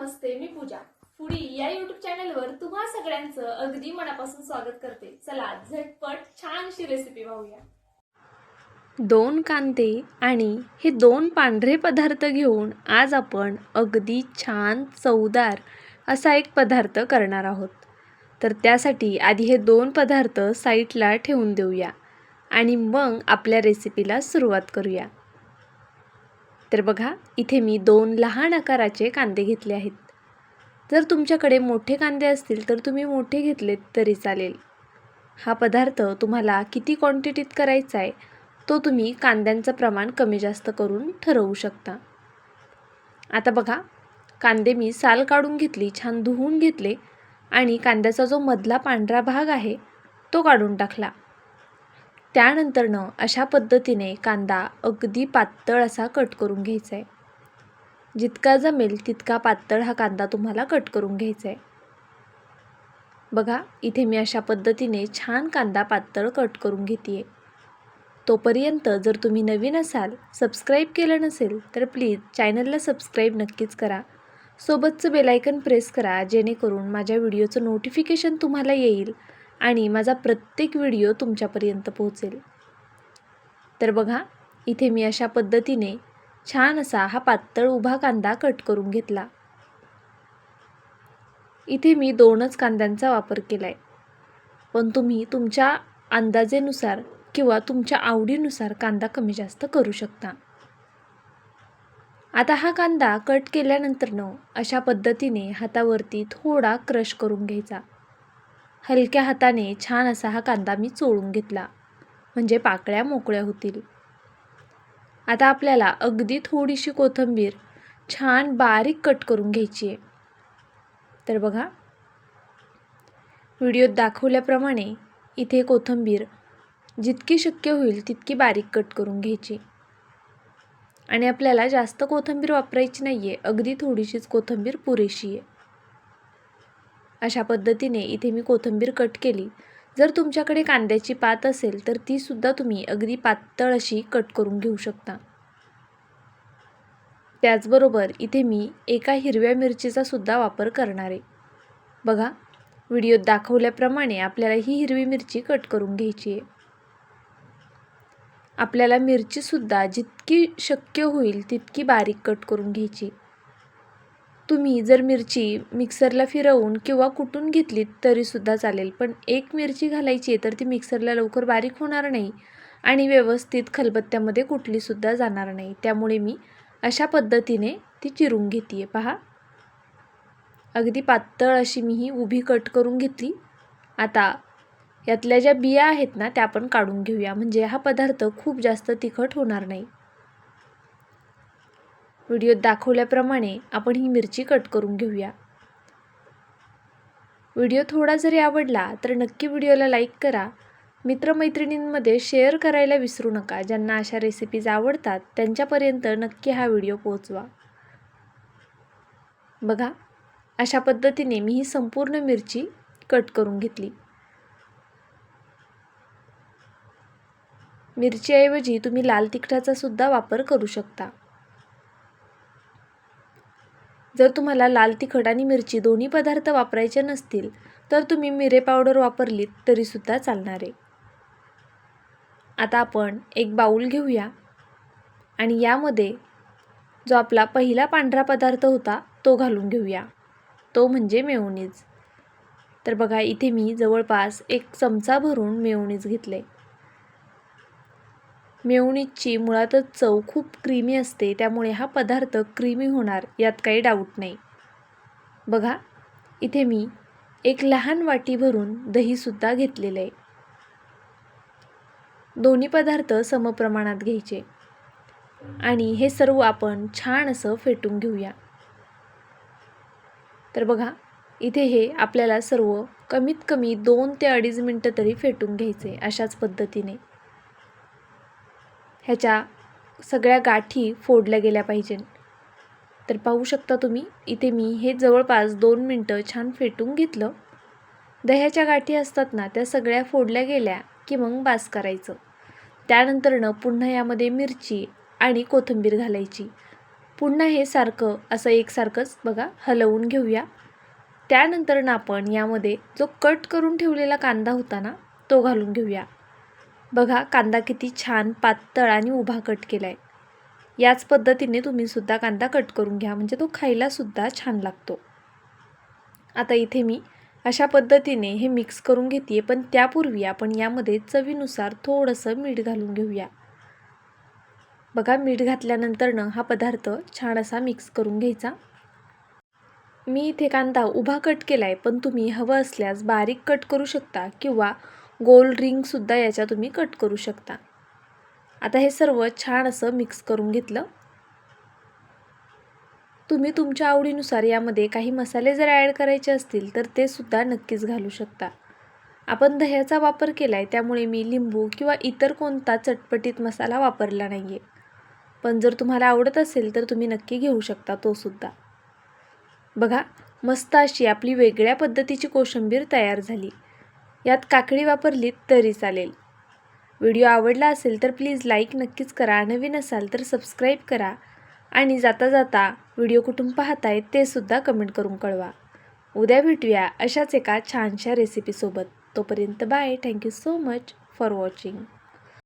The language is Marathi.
नमस्ते मी पूजा. फुडी या युट्यूब चॅनलवर तुम्हा सगळ्यांचं अगदी मनापासून स्वागत करते. चला झटपट छानशी रेसिपी पाहूया दोन कांदे आणि हे दोन पांढरे पदार्थ घेऊन आज आपण अगदी छान चवदार असा एक पदार्थ करणार आहोत. तर त्यासाठी आधी हे दोन पदार्थ साईडला ठेवून देऊया आणि मग आपल्या रेसिपीला सुरुवात करूया. तर बघा इथे मी दोन लहान आकाराचे कांदे घेतले आहेत. जर तुमच्याकडे मोठे कांदे असतील तर तुम्ही मोठे घेतलेत तरी चालेल. हा पदार्थ तुम्हाला किती क्वांटिटीत करायचा आहे तो तुम्ही कांद्यांचं प्रमाण कमी जास्त करून ठरवू शकता. आता बघा कांदे मी साल काढून घेतली छान धुवून घेतले आणि कांद्याचा जो मधला पांढरा भाग आहे तो काढून टाकला. त्यानंतरनं अशा पद्धतीने कांदा अगदी पातळ असा कट करून घ्यायचा आहे जितका जमेल तितका पातळ हा कांदा तुम्हाला कट करून घ्यायचा आहे बघा इथे मी अशा पद्धतीने छान कांदा पातळ कट करून घेते आहे तोपर्यंत जर तुम्ही नवीन असाल सबस्क्राईब केलं नसेल तर प्लीज चॅनलला सबस्क्राईब नक्कीच करा. सोबतचं बेलायकन प्रेस करा जेणेकरून माझ्या व्हिडिओचं नोटिफिकेशन तुम्हाला येईल. आणि माझा प्रत्येक व्हिडिओ तुमच्यापर्यंत पोहोचेल. तर बघा इथे मी अशा पद्धतीने छान असा हा पातळ उभा कांदा कट करून घेतला. इथे मी दोनच कांद्यांचा वापर केला आहे पण तुम्ही तुमच्या अंदाजेनुसार किंवा तुमच्या आवडीनुसार कांदा कमी जास्त करू शकता. आता हा कांदा कट केल्यानंतरनं अशा पद्धतीने हातावरती थोडा क्रश करून घ्यायचा. हलक्या हाताने छान असा हा कांदा मी चोळून घेतला. म्हणजे पाकळ्या मोकळ्या होतील. आता आपल्याला अगदी थोडीशी कोथिंबीर छान बारीक कट करून घ्यायची आहे. तर बघा. व्हिडिओत दाखवल्याप्रमाणे इथे कोथिंबीर जितकी शक्य होईल तितकी बारीक कट करून घ्यायची. आणि आपल्याला जास्त कोथिंबीर वापरायची नाही आहे अगदी थोडीशीच कोथिंबीर पुरेशी आहे. अशा पद्धतीने इथे मी कोथिंबीर कट केली. जर तुमच्याकडे कांद्याची पात असेल तर तीसुद्धा तुम्ही अगदी पातळ अशी कट करून घेऊ शकता. त्याचबरोबर इथे मी एका हिरव्या मिरचीचा सुद्धा वापर करणार. आहे बघा व्हिडिओत दाखवल्याप्रमाणे आपल्याला ही हिरवी मिरची कट करून घ्यायची आहे. आपल्याला मिरचीसुद्धा जितकी शक्य होईल तितकी बारीक कट करून घ्यायची. तुम्ही जर मिरची मिक्सरला फिरवून किंवा कुटून घेतलीत तरीसुद्धा चालेल. पण एक मिरची घालायची तर ती मिक्सरला लवकर बारीक होणार नाही आणि व्यवस्थित खलबत्त्यामध्ये कुठलीसुद्धा जाणार नाही. त्यामुळे मी अशा पद्धतीने ती चिरून घेते आहे पहा. अगदी पातळ अशी मी ही उभी कट करून घेतली. आता यातल्या ज्या बिया आहेत ना त्या आपण काढून घेऊया. म्हणजे हा पदार्थ खूप जास्त तिखट होणार नाही. व्हिडिओत दाखवल्याप्रमाणे आपण ही मिरची कट करून घेऊया. व्हिडिओ थोडा जरी आवडला तर नक्की व्हिडिओला लाईक करा. मित्रमैत्रिणींमध्ये शेअर करायला विसरू नका. ज्यांना अशा रेसिपीज आवडतात त्यांच्यापर्यंत नक्की हा व्हिडिओ पोहोचवा. बघा अशा पद्धतीने मी ही संपूर्ण मिरची कट करून घेतली. मिरचीऐवजी तुम्ही लाल तिखटाचा सुद्धा वापर करू शकता. जर तुम्हाला लाल तिखट आणि मिरची दोन्ही पदार्थ वापरायचे नसतील तर तुम्ही मिरे पावडर वापरलीत तरीसुद्धा चालणार आहे. आता आपण एक बाऊल घेऊया. आणि यामध्ये जो आपला पहिला पांढरा पदार्थ होता तो घालून घेऊया. तो म्हणजे मेवणीज तर बघा इथे मी जवळपास एक चमचा भरून मेवणीज घेतले मेयोनीजची मुळातच चव खूप क्रीमी असते त्यामुळे हा पदार्थ क्रीमी होणार यात काही डाऊट नाही. बघा इथे मी एक लहान वाटी भरून दहीसुद्धा घेतलेलं आहे. दोन्ही पदार्थ समप्रमाणात घ्यायचे. आणि हे सर्व आपण छान असं फेटून घेऊया. तर बघा इथे हे आपल्याला सर्व कमीत कमी दोन ते अडीच मिनटं तरी फेटून घ्यायचे अशाच पद्धतीने. ह्याच्या सगळ्या गाठी फोडल्या गेल्या पाहिजे. तर पाहू शकता तुम्ही इथे मी हे जवळपास दोन मिनटं छान फेटून घेतलं. दह्याच्या गाठी असतात ना त्या सगळ्या फोडल्या गेल्या की मग बास करायचं. त्यानंतरनं पुन्हा यामध्ये मिरची आणि कोथिंबीर घालायची. पुन्हा हे सारखं असं एकसारखंच बघा हलवून घेऊया. त्यानंतरनं आपण यामध्ये जो कट करून ठेवलेला कांदा होता ना तो घालून घेऊया. बघा कांदा किती छान पातळ आणि उभा कट केला आहे याच पद्धतीने तुम्हीसुद्धा कांदा कट करून घ्या म्हणजे तो खायलासुद्धा छान लागतो. आता इथे मी अशा पद्धतीने हे मिक्स करून घेते पण त्यापूर्वी आपण यामध्ये चवीनुसार थोडंसं मीठ घालून घेऊया. बघा मीठ घातल्यानंतरनं हा पदार्थ छान असा मिक्स करून घ्यायचा. मी इथे कांदा उभा कट केला आहे पण तुम्ही हवं असल्यास बारीक कट करू शकता किंवा गोल रिंगसुद्धा याच्या तुम्ही कट करू शकता. आता हे सर्व छान असं मिक्स करून घेतलं. तुम्ही तुमच्या आवडीनुसार यामध्ये काही मसाले जर ॲड करायचे असतील तर ते सुद्धा नक्कीच घालू शकता. आपण दह्याचा वापर केला आहे त्यामुळे मी लिंबू किंवा इतर कोणता चटपटीत मसाला वापरला नाही आहे पण जर तुम्हाला आवडत असेल तर तुम्ही नक्की घेऊ शकता तो सुद्धा. बघा मस्त अशी आपली वेगळ्या पद्धतीची कोशिंबीर तयार झाली. यात काकडी वापरलीत तरी चालेल. व्हिडिओ आवडला असेल तर प्लीज लाईक नक्कीच करा. नवीन असाल तर सबस्क्राईब करा. आणि जाता जाता व्हिडिओ कुठून पाहताय ते सुद्धा कमेंट करून कळवा. उद्या भेटूया अशाच एका छानशा रेसिपीसोबत तोपर्यंत bye thank you so much for watching